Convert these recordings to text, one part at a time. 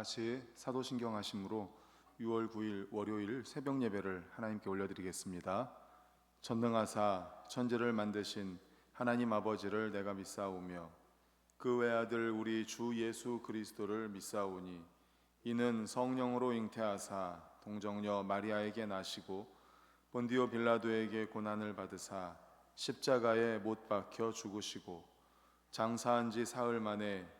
같이 사도신경 하심으로 6월 9일 월요일 새벽 예배를 하나님께 올려드리겠습니다. 전능하사 천지를 만드신 하나님 아버지를 내가 믿사오며 그 외아들 우리 주 예수 그리스도를 믿사오니 이는 성령으로 잉태하사 동정녀 마리아에게 나시고 본디오 빌라도에게 고난을 받으사 십자가에 못 박혀 죽으시고 장사한 지 사흘 만에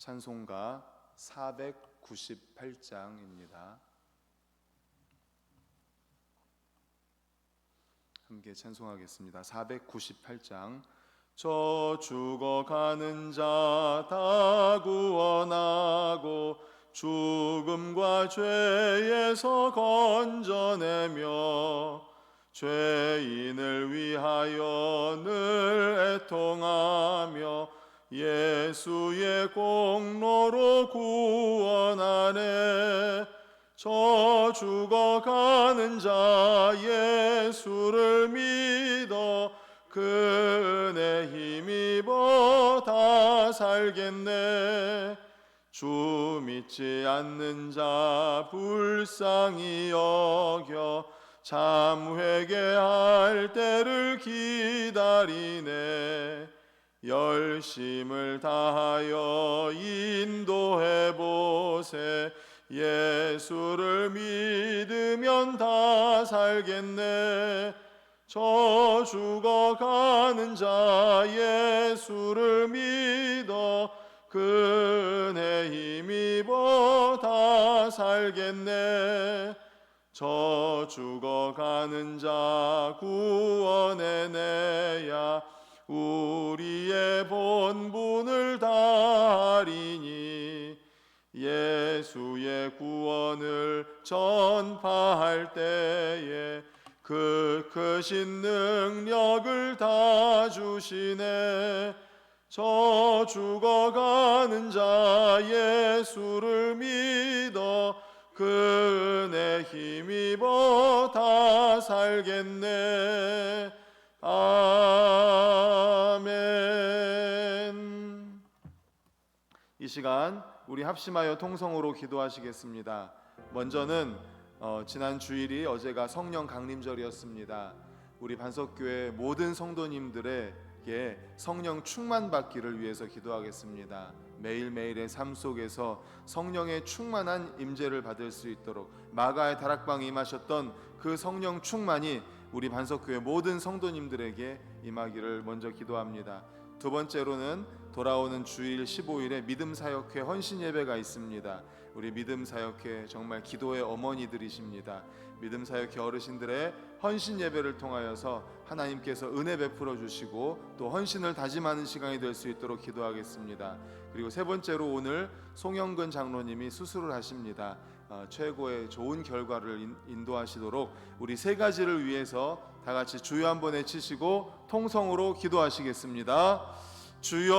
찬송가 498장입니다. 함께 찬송하겠습니다. 498장 저 죽어가는 자 다 구원하고 죽음과 죄에서 건져내며 죄인을 위하여 늘 애통하며 예수의 공로로 구원하네. 저 죽어가는 자 예수를 믿어 그 은혜 힘입어 다 살겠네. 주 믿지 않는 자 불쌍히 여겨 참 회개할 때를 기다리네 열심을 다하여 인도해 보세. 예수를 믿으면 다 살겠네. 저 죽어가는 자 예수를 믿어 그 은혜 힘입어 다 살겠네. 저 죽어가는 자 구원해 내야 우리의 본분을 다하리니 예수의 구원을 전파할 때에 그 크신 능력을 다 주시네. 저 죽어가는 자 예수를 믿어 그 은혜 힘입어 다 살겠네 시간 우리 합심하여 통성으로 기도하시겠습니다 먼저는 어, 지난 주일이 어제가 성령 강림절이었습니다 우리 반석교회 모든 성도님들에게 성령 충만 받기를 위해서 기도하겠습니다. 매일매일의 삶 속에서 성령의 충만한 임재를 받을 수 있도록 마가의 다락방에 임하셨던 그 성령 충만이 우리 반석교회 모든 성도님들에게 임하기를 먼저 기도합니다. 두 번째로는 돌아오는 주일 15일에 믿음 사역회 헌신 예배가 있습니다. 우리 믿음 사역회 정말 기도의 어머니들이십니다. 믿음 사역회 어르신들의 헌신 예배를 통하여서 하나님께서 은혜 베풀어 주시고 또 헌신을 다짐하는 시간이 될 수 있도록 기도하겠습니다. 그리고 세 번째로 오늘 송영근 장로님이 수술을 하십니다. 어, 최고의 좋은 결과를 인, 인도하시도록 우리 세 가지를 위해서 다 같이 주여 한번 외치시고 통성으로 기도하시겠습니다. 주여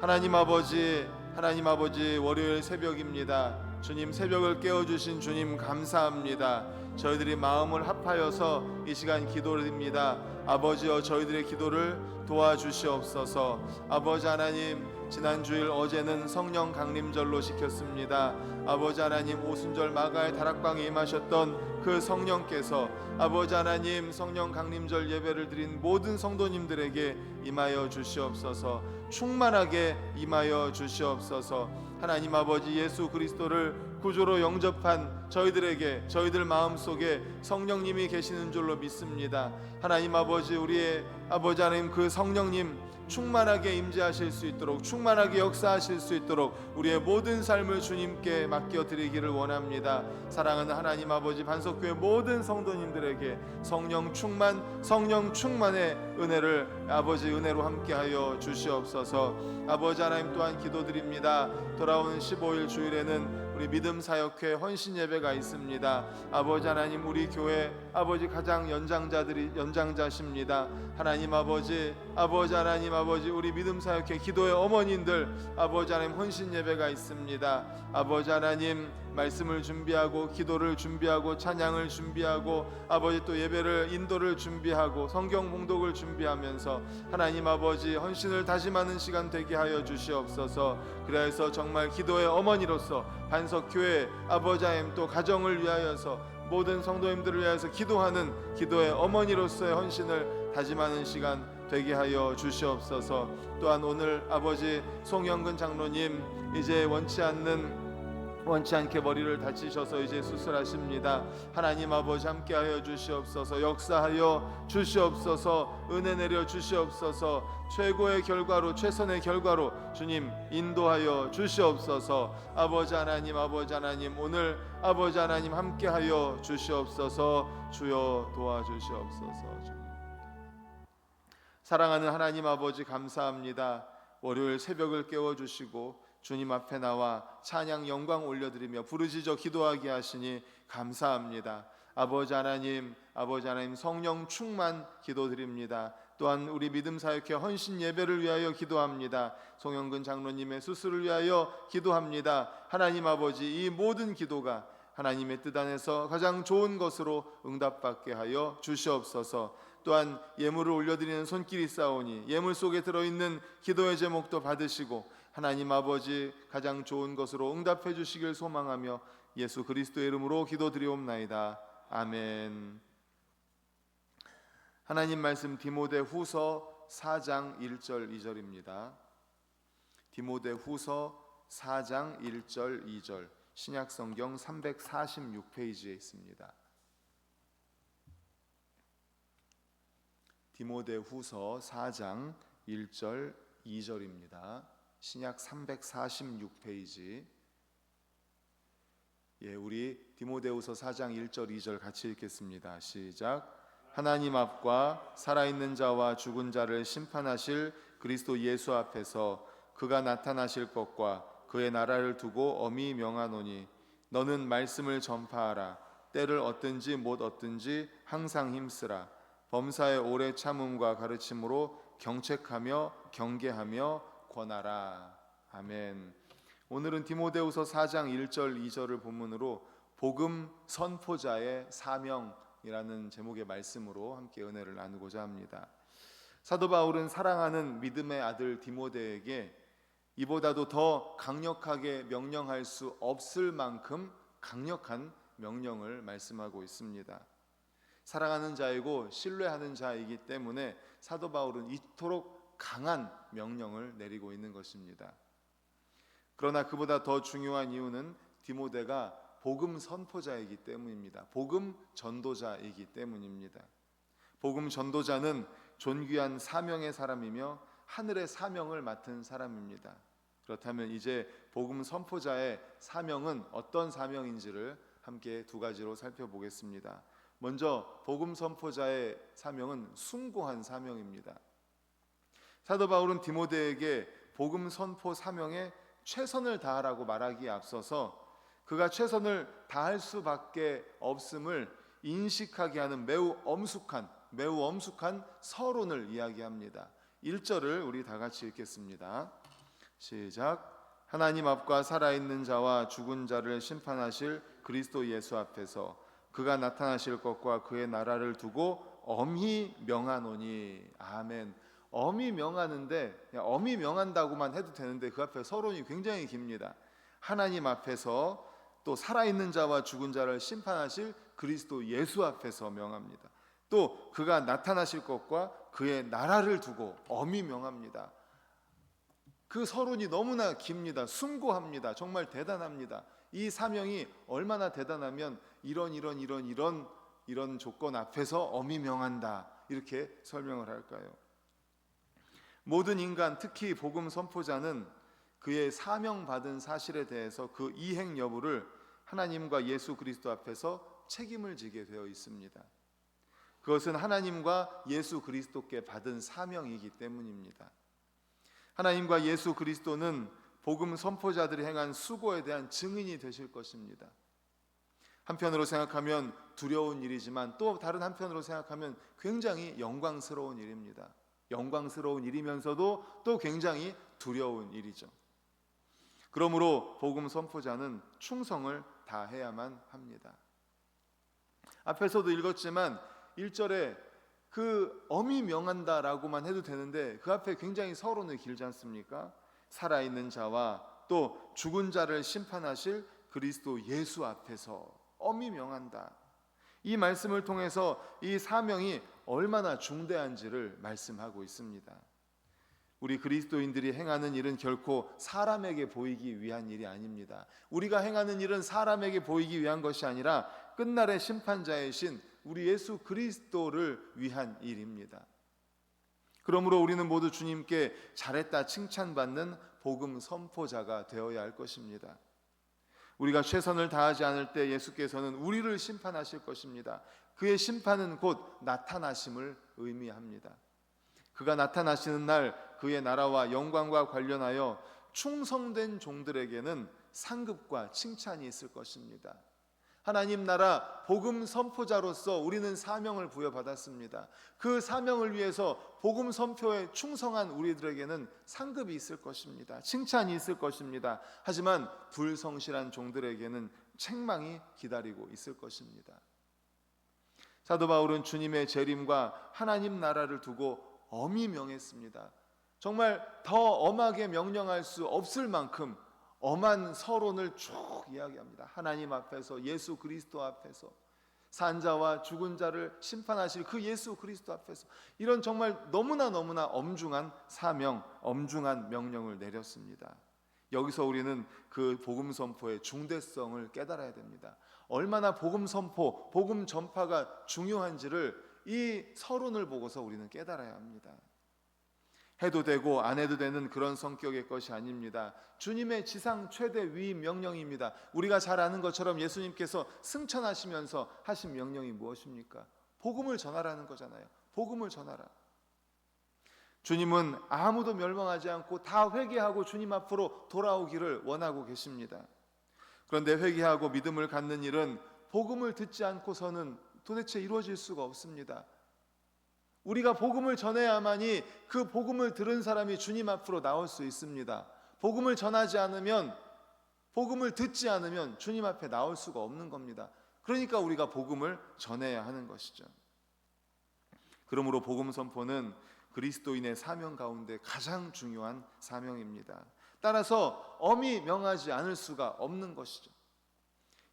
하나님 아버지 하나님 아버지 월요일 새벽입니다. 주님 새벽을 깨워 주신 주님 감사합니다. 저희들이 마음을 합하여서 이 시간 기도를 드립니다. 아버지여 저희들의 기도를 도와주시옵소서. 아버지 하나님 지난 주일 어제는 성령 강림절로 시켰습니다. 아버지 하나님 오순절 마가의 다락방에 임하셨던 그 성령께서 아버지 하나님 성령 강림절 예배를 드린 모든 성도님들에게 임하여 주시옵소서. 충만하게 임하여 주시옵소서. 하나님 아버지 예수 그리스도를 구조로 영접한 저희들에게 저희들 마음속에 성령님이 계시는 줄로 믿습니다. 하나님 아버지 우리의 아버지 하나님 그 성령님 충만하게 임재하실 수 있도록 충만하게 역사하실 수 있도록 우리의 모든 삶을 주님께 맡겨 드리기를 원합니다. 사랑하는 하나님 아버지 반석 교회 모든 성도님들에게 성령 충만 성령 충만의 은혜를 아버지 은혜로 함께하여 주시옵소서. 아버지 하나님 또한 기도드립니다. 돌아오는 15일 주일에는 우리 믿음 사역회 헌신 예배가 있습니다. 아버지 하나님 우리 교회 아버지 가장 연장자들이 연장자십니다. 하나님 아버지 아버지 하나님 아버지 우리 믿음 사역회 기도의 어머님들 아버지 하나님 헌신 예배가 있습니다. 아버지 하나님 말씀을 준비하고 기도를 준비하고 찬양을 준비하고 아버지 또 예배를 인도를 준비하고 성경 봉독을 준비하면서 하나님 아버지 헌신을 다짐하는 시간 되게 하여 주시옵소서. 그래서 정말 기도의 어머니로서 반석교회 아버지 하나님 또 가정을 위하여서 모든 성도님들을 위하여서 기도하는 기도의 어머니로서의 헌신을 다짐하는 시간 되게 하여 주시옵소서. 또한 오늘 아버지 송영근 장로님 이제 원치 않는 원치 않게 머리를 다치셔서 이제 수술하십니다. 하나님 아버지 함께하여 주시옵소서. 역사하여 주시옵소서. 은혜 내려 주시옵소서. 최고의 결과로 최선의 결과로 주님 인도하여 주시옵소서. 아버지 하나님 아버지 하나님 오늘 아버지 하나님 함께하여 주시옵소서. 주여 도와주시옵소서. 주님. 사랑하는 하나님 아버지 감사합니다. 월요일 새벽을 깨워 주시고 주님 앞에 나와 찬양 영광 올려드리며 부르짖어 기도하게 하시니 감사합니다. 아버지 하나님, 아버지 하나님 성령 충만 기도드립니다. 또한 우리 믿음 사역회 헌신 예배를 위하여 기도합니다. 송영근 장로님의 수술을 위하여 기도합니다. 하나님 아버지 이 모든 기도가 하나님의 뜻 안에서 가장 좋은 것으로 응답받게 하여 주시옵소서. 또한 예물을 올려드리는 손길이 싸우니 예물 속에 들어있는 기도의 제목도 받으시고 하나님 아버지 가장 좋은 것으로 응답해 주시길 소망하며 예수 그리스도의 이름으로 기도드리옵나이다. 아멘. 하나님 말씀 디모데 후서 4장 1절 2절입니다. 디모데 후서 4장 1절 2절 신약 성경 346페이지에 있습니다. 디모데 후서 4장 1절 2절입니다. 신약 346페이지. 예, 우리 디모데후서 4장 1절 2절 같이 읽겠습니다. 시작. 하나님 앞과 살아있는 자와 죽은 자를 심판하실 그리스도 예수 앞에서 그가 나타나실 것과 그의 나라를 두고 엄히 명하노니 너는 말씀을 전파하라 때를 얻든지 못 얻든지 항상 힘쓰라 범사의 오래 참음과 가르침으로 경책하며 경계하며 권하라. 아멘. 오늘은 디모데후서 4장 1절 2절을 본문으로 복음 선포자의 사명이라는 제목의 말씀으로 함께 은혜를 나누고자 합니다. 사도 바울은 사랑하는 믿음의 아들 디모데에게 이보다도 더 강력하게 명령할 수 없을 만큼 강력한 명령을 말씀하고 있습니다. 사랑하는 자이고 신뢰하는 자이기 때문에 사도 바울은 이토록 강한 명령을 내리고 있는 것입니다. 그러나 그보다 더 중요한 이유는 디모데가 복음 선포자이기 때문입니다. 복음 전도자이기 때문입니다. 복음 전도자는 존귀한 사명의 사람이며 하늘의 사명을 맡은 사람입니다. 그렇다면 이제 복음 선포자의 사명은 어떤 사명인지를 함께 두 가지로 살펴보겠습니다. 먼저 복음 선포자의 사명은 숭고한 사명입니다. 사도 바울은 디모데에게 복음 선포 사명에 최선을 다하라고 말하기에 앞서서 그가 최선을 다할 수밖에 없음을 인식하게 하는 매우 엄숙한 매우 엄숙한 서론을 이야기합니다. 1절을 우리 다 같이 읽겠습니다. 시작. 하나님 앞과 살아있는 자와 죽은 자를 심판하실 그리스도 예수 앞에서 그가 나타나실 것과 그의 나라를 두고 엄히 명하노니 아멘. 엄히 명하는데 엄히 명한다고만 해도 되는데 그 앞에 서론이 굉장히 깁니다. 하나님 앞에서 또 살아있는 자와 죽은 자를 심판하실 그리스도 예수 앞에서 명합니다. 또 그가 나타나실 것과 그의 나라를 두고 엄히 명합니다. 그 서론이 너무나 깁니다. 숭고합니다. 정말 대단합니다. 이 사명이 얼마나 대단하면 이런 이런 이런 이런 이런 조건 앞에서 어미 명한다. 이렇게 설명을 할까요? 모든 인간 특히 복음 선포자는 그의 사명 받은 사실에 대해서 그 이행 여부를 하나님과 예수 그리스도 앞에서 책임을 지게 되어 있습니다. 그것은 하나님과 예수 그리스도께 받은 사명이기 때문입니다. 하나님과 예수 그리스도는 복음 선포자들이 행한 수고에 대한 증인이 되실 것입니다. 한편으로 생각하면 두려운 일이지만 또 다른 한편으로 생각하면 굉장히 영광스러운 일입니다. 영광스러운 일이면서도 또 굉장히 두려운 일이죠. 그러므로 복음 선포자는 충성을 다해야만 합니다. 앞에서도 읽었지만 1절에 그 어미 명한다라고만 해도 되는데 그 앞에 굉장히 서론을 길지 않습니까? 살아있는 자와 또 죽은 자를 심판하실 그리스도 예수 앞에서 어미 명한다. 이 말씀을 통해서 이 사명이 얼마나 중대한지를 말씀하고 있습니다. 우리 그리스도인들이 행하는 일은 결코 사람에게 보이기 위한 일이 아닙니다. 우리가 행하는 일은 사람에게 보이기 위한 것이 아니라 끝날의 심판자이신 우리 예수 그리스도를 위한 일입니다. 그러므로 우리는 모두 주님께 잘했다 칭찬받는 복음 선포자가 되어야 할 것입니다. 우리가 최선을 다하지 않을 때 예수께서는 우리를 심판하실 것입니다. 그의 심판은 곧 나타나심을 의미합니다. 그가 나타나시는 날 그의 나라와 영광과 관련하여 충성된 종들에게는 상급과 칭찬이 있을 것입니다. 하나님 나라 복음 선포자로서 우리는 사명을 부여받았습니다. 그 사명을 위해서 복음 선포에 충성한 우리들에게는 상급이 있을 것입니다. 칭찬이 있을 것입니다. 하지만 불성실한 종들에게는 책망이 기다리고 있을 것입니다. 사도 바울은 주님의 재림과 하나님 나라를 두고 엄히 명했습니다. 정말 더 엄하게 명령할 수 없을 만큼 엄한 서론을 쭉 이야기합니다. 하나님 앞에서 예수 그리스도 앞에서 산자와 죽은 자를 심판하실 그 예수 그리스도 앞에서 이런 정말 너무나 너무나 엄중한 사명, 엄중한 명령을 내렸습니다. 여기서 우리는 그 복음 선포의 중대성을 깨달아야 됩니다. 얼마나 복음 선포, 복음 전파가 중요한지를 이 서론을 보고서 우리는 깨달아야 합니다. 해도 되고 안 해도 되는 그런 성격의 것이 아닙니다. 주님의 지상 최대 위 명령입니다. 우리가 잘 아는 것처럼 예수님께서 승천하시면서 하신 명령이 무엇입니까? 복음을 전하라는 거잖아요. 복음을 전하라. 주님은 아무도 멸망하지 않고 다 회개하고 주님 앞으로 돌아오기를 원하고 계십니다. 그런데 회개하고 믿음을 갖는 일은 복음을 듣지 않고서는 도대체 이루어질 수가 없습니다. 우리가 복음을 전해야만이 그 복음을 들은 사람이 주님 앞으로 나올 수 있습니다. 복음을 전하지 않으면 복음을 듣지 않으면 주님 앞에 나올 수가 없는 겁니다. 그러니까 우리가 복음을 전해야 하는 것이죠. 그러므로 복음 선포는 그리스도인의 사명 가운데 가장 중요한 사명입니다. 따라서 엄히 명하지 않을 수가 없는 것이죠.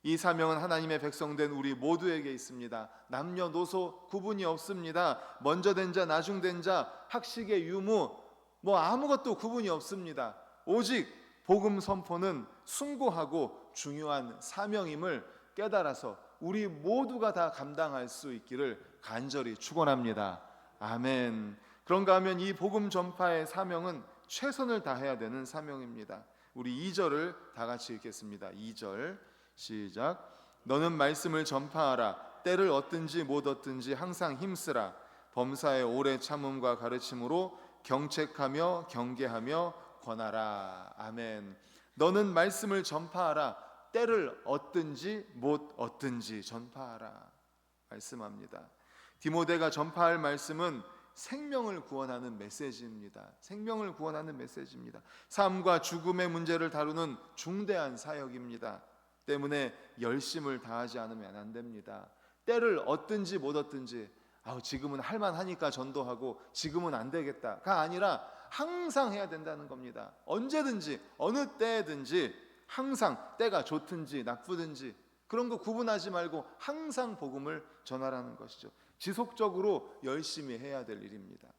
이 사명은 하나님의 백성된 우리 모두에게 있습니다. 남녀노소 구분이 없습니다. 먼저 된 자, 나중 된 자, 학식의 유무 뭐 아무것도 구분이 없습니다. 오직 복음 선포는 숭고하고 중요한 사명임을 깨달아서 우리 모두가 다 감당할 수 있기를 간절히 축원합니다. 아멘. 그런가 하면 이 복음 전파의 사명은 최선을 다해야 되는 사명입니다. 우리 2절을 다 같이 읽겠습니다. 2절 시작. 너는 말씀을 전파하라. 때를 얻든지 못 얻든지 항상 힘쓰라. 범사의 오래 참음과 가르침으로 경책하며 경계하며 권하라. 아멘. 너는 말씀을 전파하라. 때를 얻든지 못 얻든지 전파하라. 말씀합니다. 디모데가 전파할 말씀은 생명을 구원하는 메시지입니다. 생명을 구원하는 메시지입니다. 삶과 죽음의 문제를 다루는 중대한 사역입니다. 때문에 열심을 다하지 않으면 안 됩니다. 때를 얻든지 못 얻든지 아 지금은 할만하니까 전도하고 지금은 안 되겠다가 아니라 항상 해야 된다는 겁니다. 언제든지 어느 때든지 항상 때가 좋든지 나쁘든지 그런 거 구분하지 말고 항상 복음을 전하라는 것이죠. 지속적으로 열심히 해야 될 일입니다.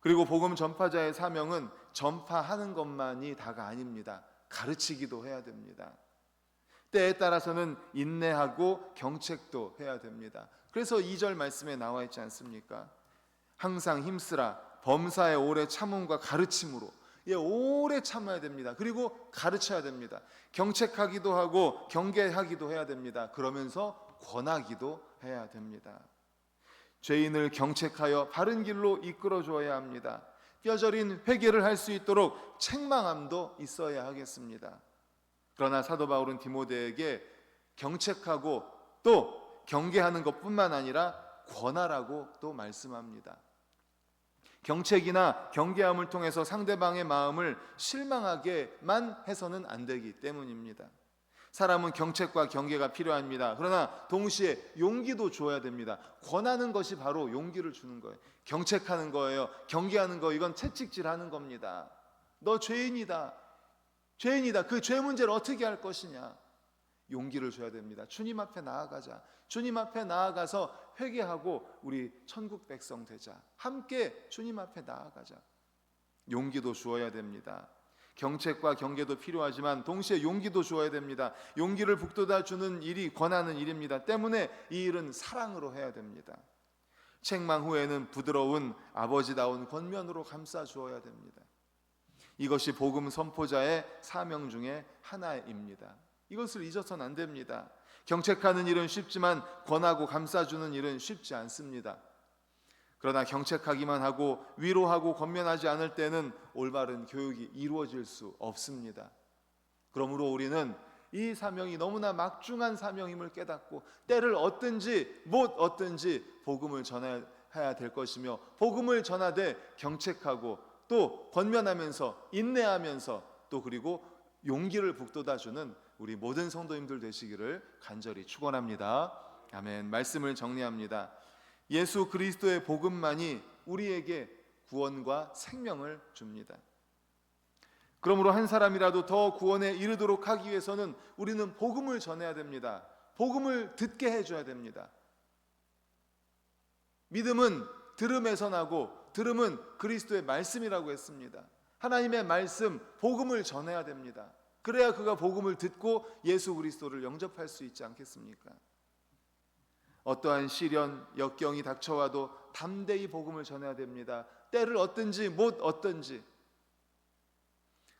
그리고 복음 전파자의 사명은 전파하는 것만이 다가 아닙니다. 가르치기도 해야 됩니다. 때에 따라서는 인내하고 경책도 해야 됩니다. 그래서 2절 말씀에 나와 있지 않습니까? 항상 힘쓰라 범사의 오래 참음과 가르침으로 예, 오래 참아야 됩니다. 그리고 가르쳐야 됩니다. 경책하기도 하고 경계하기도 해야 됩니다. 그러면서 권하기도 해야 됩니다. 죄인을 경책하여 바른 길로 이끌어 줘야 합니다. 뼈저린 회개를 할 수 있도록 책망함도 있어야 하겠습니다. 그러나 사도 바울은 디모데에게 경책하고 또 경계하는 것뿐만 아니라 권하라고 또 말씀합니다. 경책이나 경계함을 통해서 상대방의 마음을 실망하게만 해서는 안 되기 때문입니다. 사람은 경책과 경계가 필요합니다. 그러나 동시에 용기도 줘야 됩니다. 권하는 것이 바로 용기를 주는 거예요. 경책하는 거예요. 경계하는 거 이건 채찍질하는 겁니다. 너 죄인이다. 죄인이다. 그 죄 문제를 어떻게 할 것이냐? 용기를 줘야 됩니다. 주님 앞에 나아가자. 주님 앞에 나아가서 회개하고 우리 천국 백성 되자. 함께 주님 앞에 나아가자. 용기도 주어야 됩니다. 경책과 경계도 필요하지만 동시에 용기도 주어야 됩니다. 용기를 북돋아 주는 일이 권하는 일입니다. 때문에 이 일은 사랑으로 해야 됩니다. 책망 후에는 부드러운 아버지다운 권면으로 감싸 주어야 됩니다. 이것이 복음 선포자의 사명 중에 하나입니다. 이것을 잊어서는 안 됩니다. 경책하는 일은 쉽지만 권하고 감싸주는 일은 쉽지 않습니다. 그러나 경책하기만 하고 위로하고 권면하지 않을 때는 올바른 교육이 이루어질 수 없습니다. 그러므로 우리는 이 사명이 너무나 막중한 사명임을 깨닫고 때를 얻든지 못 얻든지 복음을 전해야 될 것이며 복음을 전하되 경책하고 또 권면하면서 인내하면서 또 그리고 용기를 북돋아주는 우리 모든 성도님들 되시기를 간절히 축원합니다. 아멘. 말씀을 정리합니다. 예수 그리스도의 복음만이 우리에게 구원과 생명을 줍니다. 그러므로 한 사람이라도 더 구원에 이르도록 하기 위해서는 우리는 복음을 전해야 됩니다. 복음을 듣게 해줘야 됩니다. 믿음은 들음에서 나고 들음은 그리스도의 말씀이라고 했습니다. 하나님의 말씀, 복음을 전해야 됩니다. 그래야 그가 복음을 듣고 예수 그리스도를 영접할 수 있지 않겠습니까? 어떠한 시련, 역경이 닥쳐와도 담대히 복음을 전해야 됩니다. 때를 얻든지 못 얻든지.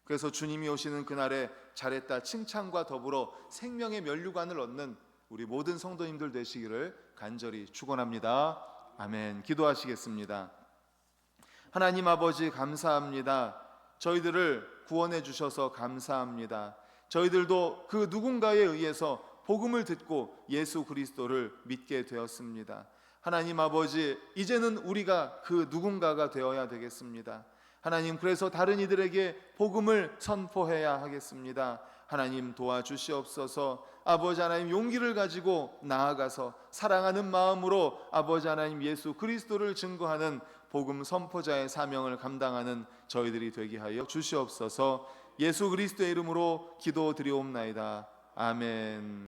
그래서 주님이 오시는 그날에 잘했다 칭찬과 더불어 생명의 면류관을 얻는 우리 모든 성도님들 되시기를 간절히 축원합니다. 아멘. 기도하시겠습니다. 하나님 아버지 감사합니다. 저희들을 구원해 주셔서 감사합니다. 저희들도 그 누군가에 의해서 복음을 듣고 예수 그리스도를 믿게 되었습니다. 하나님 아버지, 이제는 우리가 그 누군가가 되어야 되겠습니다. 하나님, 그래서 다른 이들에게 복음을 선포해야 하겠습니다. 하나님 도와주시옵소서. 아버지 하나님 용기를 가지고 나아가서 사랑하는 마음으로 아버지 하나님 예수 그리스도를 증거하는 복음 선포자의 사명을 감당하는 저희들이 되게 하여 주시옵소서. 예수 그리스도의 이름으로 기도드리옵나이다. 아멘.